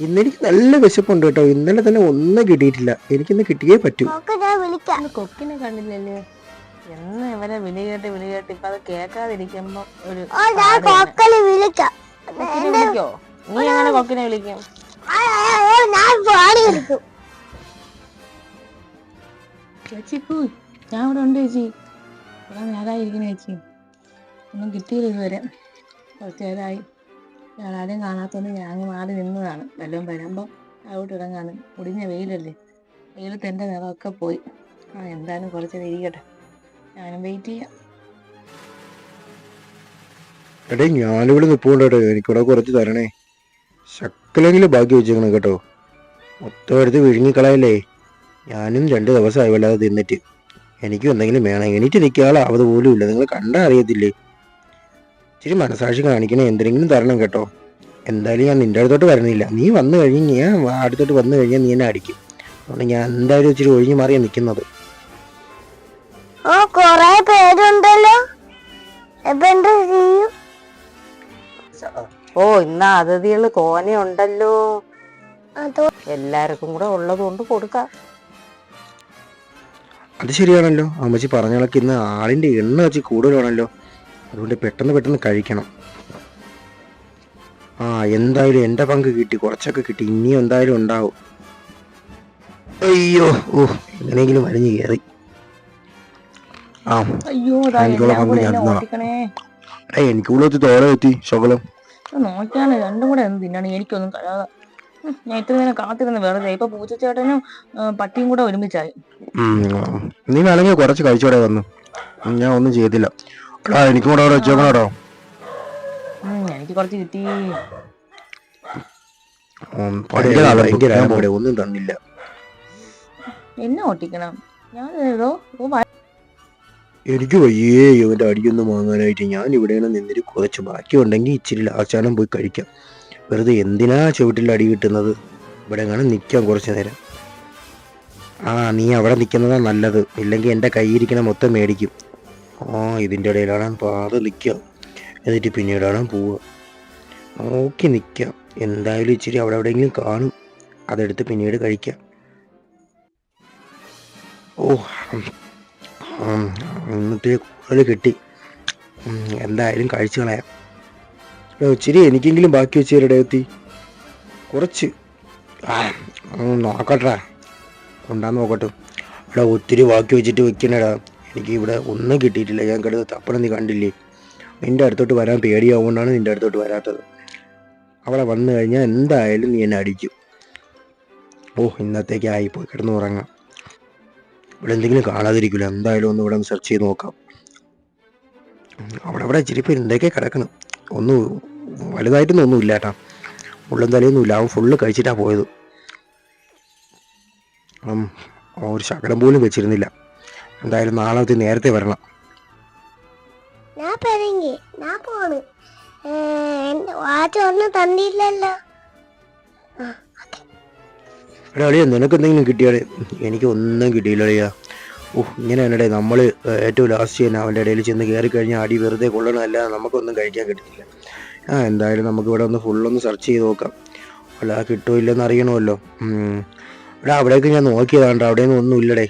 ഇന്നെനിക്ക് നല്ല വിശപ്പുണ്ട് കേട്ടോ. ഇന്നലെ തന്നെ ഒന്നും കിട്ടിയിട്ടില്ല. എനിക്കിന്ന് കിട്ടിയേ പറ്റൂ. നോക്ക് ഞാൻ വിളിക്കാം കൊക്കിനെ കണ്ടില്ലല്ലേ? എന്ന് ഇവരെ വിളി കേട്ട് വിളി കേട്ട് ഇപ്പൊ അത് കേൾക്കാതിരിക്കുമ്പോ ഒരു. വിളിക്കാം. നീ എങ്ങനെ കൊക്കിനെ വിളിക്കും? ചേച്ചി പോ. ഞാൻ ഇവിടെ ഉണ്ട് ചേച്ചി. ഇവിടെ നേരായിരിക്കുന്നു ചേച്ചി. ഒന്നും കിട്ടിയില്ല ഇതുവരെ. കുറച്ച് നേരമായി ഞാൻ കാണാത്തതുകൊണ്ട് ഞാൻ അങ്ങ് മാറി നിന്നതാണ്. വല്ലതും വരുമ്പം അവിടെ ഇറങ്ങാണ് മുടിഞ്ഞ വെയിലല്ലേ? വെയിലത്ത് എന്റെ നിറമൊക്കെ പോയി. ആ എന്തായാലും കുറച്ച് ഇരിക്കട്ടെ ഞാനും വെയിറ്റ് ചെയ്യാം. എടേ ഞാനിവിടെ നിൽപ്പുണ്ട് എനിക്കിവിടെ കുറച്ച് തരണേ. ശക്കലെങ്കിലും ബാക്കി വെച്ചേക്കണം കേട്ടോ. മൊത്തം എടുത്ത് വിഴുങ്ങിക്കളയല്ലേ? ഞാനും രണ്ട് ദിവസമായി വല്ലാതെ തിന്നിട്ട്. എനിക്കും എന്തെങ്കിലും വേണം. എനിക്ക് നിൽക്കാളാവത് പോലും ഇല്ല. നിങ്ങൾ കണ്ടാൽ അറിയത്തില്ലേ? ഇച്ചിരി മനസാക്ഷി കാണിക്കണേ. എന്തെങ്കിലും തരണം കേട്ടോ. എന്തായാലും ഞാൻ നിന്റെ അടുത്തോട്ട് വരുന്നില്ല. നീ വന്നു കഴിഞ്ഞ് ഞാൻ അടുത്തോട്ട് വന്നു കഴിഞ്ഞാൽ നീ എന്നെ അടിക്കും. അതുകൊണ്ട് ഞാൻ എന്തായാലും ഇച്ചിരി ഒഴിഞ്ഞു മാറിയാ നിൽക്കുന്നത് കൊറേ പേരുണ്ടല്ലോ. ഓ ഇന്ന് അതിഥികൾ കോന ഉണ്ടല്ലോ. എല്ലാവർക്കും കൂടെ ഉള്ളത് കൊണ്ട് കൊടുക്കാം. അത് ശരിയാണല്ലോ. അമ്മച്ചി പറഞ്ഞ കണക്ക് ഇന്ന് ആളിന്റെ എണ്ണ വെച്ച് കൂടുതലാണല്ലോ. അതുകൊണ്ട് പെട്ടെന്ന് പെട്ടെന്ന് കഴിക്കണം. ആ എന്തായാലും എന്റെ പങ്ക് കിട്ടി. കുറച്ചൊക്കെ കിട്ടി. ഇനിയും എന്തായാലും ഉണ്ടാവും. അയ്യോ ഓ എങ്ങനെയെങ്കിലും വലിഞ്ഞു കയറി. ആ അയ്യോ എനിക്കുള്ള പങ്ക് ഞാൻ ഏയ് എനിക്ക് ഉള്ളത് തോര എത്തി ശകലം. നോക്കിയാണ് രണ്ടും കൂടെ ഒന്ന് തിന്നണം? എനിക്കൊന്നും കഴിയാതെ. ഞാൻ ഇത്ര നേരം കാത്തിരുന്ന് വെറുതെ. ഇപ്പൊ പൂച്ചച്ചേട്ടനും പട്ടിയും കൂടെ ഒരുമിച്ചായി. നീ വേണമെങ്കിൽ കുറച്ച് കഴിച്ചോടെ വന്നു. ഞാൻ ഒന്നും ചെയ്തില്ല. എടാ എനിക്കും കൂടെ അവിടെ വെച്ചേക്കണം എനിക്ക് കുറച്ച് കിട്ടി. ഒന്നും തന്നില്ല. എന്നെ ഓട്ടിക്കണം. ഞാൻ ഏതോ ഓ വ- എനിക്ക് വയ്യേ ഇവന്റെ അടിയൊന്നും വാങ്ങാനായിട്ട്. ഞാൻ ഇവിടെയാണ് നിന്നിട്ട് കുറച്ച് ബാക്കിയുണ്ടെങ്കിൽ ഇച്ചിരി ലാച്ചാനം പോയി കഴിക്കാം. വെറുതെ എന്തിനാ ചുവട്ടിൽ അടി കിട്ടുന്നത്? ഇവിടെ എങ്ങനെ നിൽക്കാം കുറച്ച് നേരം. ആ നീ അവിടെ നിൽക്കുന്നതാ നല്ലത്. ഇല്ലെങ്കിൽ എന്റെ കയ്യിരിക്കണ മൊത്തം മേടിക്കും. ആ ഇതിന്റെ ഇടയിലാണ് പാത നിൽക്കുക എന്നിട്ട് പിന്നീടാണ് പോവുക നോക്കി നിൽക്കാം എന്തായാലും ഇച്ചിരി അവിടെ എവിടെയെങ്കിലും കാണും. അതെടുത്ത് പിന്നീട് കഴിക്കാം. ഓ ഇന്നത്തെ കൂടുതൽ കിട്ടി. എന്തായാലും കഴിച്ചു കളയാം. ഇച്ചിരി എനിക്കെങ്കിലും ബാക്കി വെച്ച് തരടെ എത്തി കുറച്ച്. നോക്കട്ടെ. കൊണ്ടാന്ന് നോക്കട്ടെ. എടാ ഒത്തിരി ബാക്കി വെച്ചിട്ട് വെക്കണടാ. എനിക്ക് ഇവിടെ ഒന്നും കിട്ടിയിട്ടില്ല. ഞാൻ കിടന്ന് തപ്പണം നീ കണ്ടില്ലേ? നിന്റെ അടുത്തോട്ട് വരാൻ പേടിയാവുകൊണ്ടാണ് നിന്റെ അടുത്തോട്ട് വരാത്തത്. അവിടെ വന്നു കഴിഞ്ഞാൽ എന്തായാലും നീ എന്നെ അടിക്കും. ഓ ഇന്നത്തേക്ക് ആയിപ്പോയി കിടന്ന് ഉറങ്ങാം ഇവിടെ എന്തെങ്കിലും കാണാതിരിക്കില്ല എന്തായാലും ഒന്ന് ഇവിടെ സെർച്ച് ചെയ്ത് നോക്കാം. അവിടെ ഇവിടെ ഇച്ചിരി എന്തൊക്കെ കിടക്കണം ഒന്നും വലുതായിട്ടൊന്നും ഒന്നും ഇല്ല കേട്ടാ തലയൊന്നും ഇല്ല. അവൻ ഫുള്ള് കഴിച്ചിട്ടാണ് പോയത്. ഒരു ശകലം പോലും വെച്ചിരുന്നില്ല. എന്തായാലും നാളെ ഒത്തിരി നേരത്തെ വരണം. ഞാൻ പെരങ്ങി ഞാൻ പോണ്. ഏ, എന്റെ വാച്ച് ഒന്നും തന്നില്ലല്ലോ. എടാ അളിയാ നിനക്ക് എന്തെങ്കിലും കിട്ടിയാടെ എനിക്ക് ഒന്നും കിട്ടിയില്ല അളിയാ ഓ ഇങ്ങനെയാണടേ നമ്മൾ ഏറ്റവും ലാസ്റ്റ് ചെയ്യുന്ന അവന്റെ ഇടയിൽ ചെന്ന് കയറി കഴിഞ്ഞാൽ അടി വെറുതെ കൊള്ളണമല്ല നമുക്കൊന്നും കഴിക്കാൻ കിട്ടില്ല. ആ എന്തായാലും നമുക്ക് ഇവിടെ ഒന്ന് ഫുള്ളൊന്ന് സെർച്ച് ചെയ്ത് നോക്കാം. അല്ല കിട്ടുമോ ഇല്ലെന്ന് അറിയണമല്ലോ. ഉം. എടാ അവിടേക്ക് ഞാൻ നോക്കിയതാണ്ട് അവിടെയൊന്നും ഒന്നും ഇല്ലടേ.